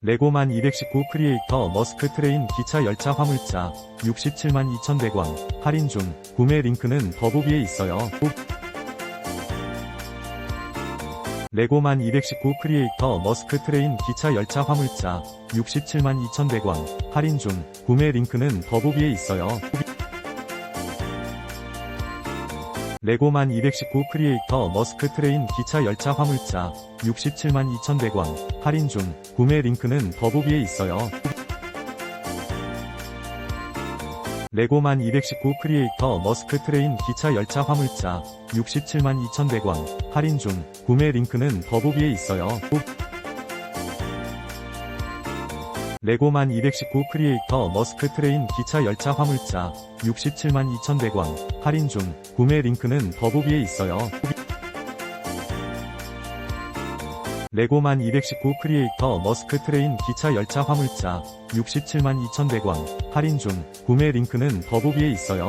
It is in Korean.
레고만 219 크리에이터 머스크 트레인 기차 열차 화물차 67만 2,100원 할인 중 구매 링크는 더보기에 있어요. 레고만 219 크리에이터 머스크 트레인 기차 열차 화물차 67만 2,100원 할인 중 구매 링크는 더보기에 있어요. 레고만 219 크리에이터 머스크 트레인 기차 열차 화물차 67만 2,100원 할인 중 구매 링크는 더보기에 있어요. 레고만 219 크리에이터 머스크 트레인 기차 열차 화물차 67만 2,100원 할인 중 구매 링크는 더보기에 있어요. 레고만 219 크리에이터 머스크 트레인 기차 열차 화물차 67만 2,100원 할인 중 구매 링크는 더보기에 있어요. 레고만 219 크리에이터 머스크 트레인 기차 열차 화물차 67만 2,100원 할인 중 구매 링크는 더보기에 있어요.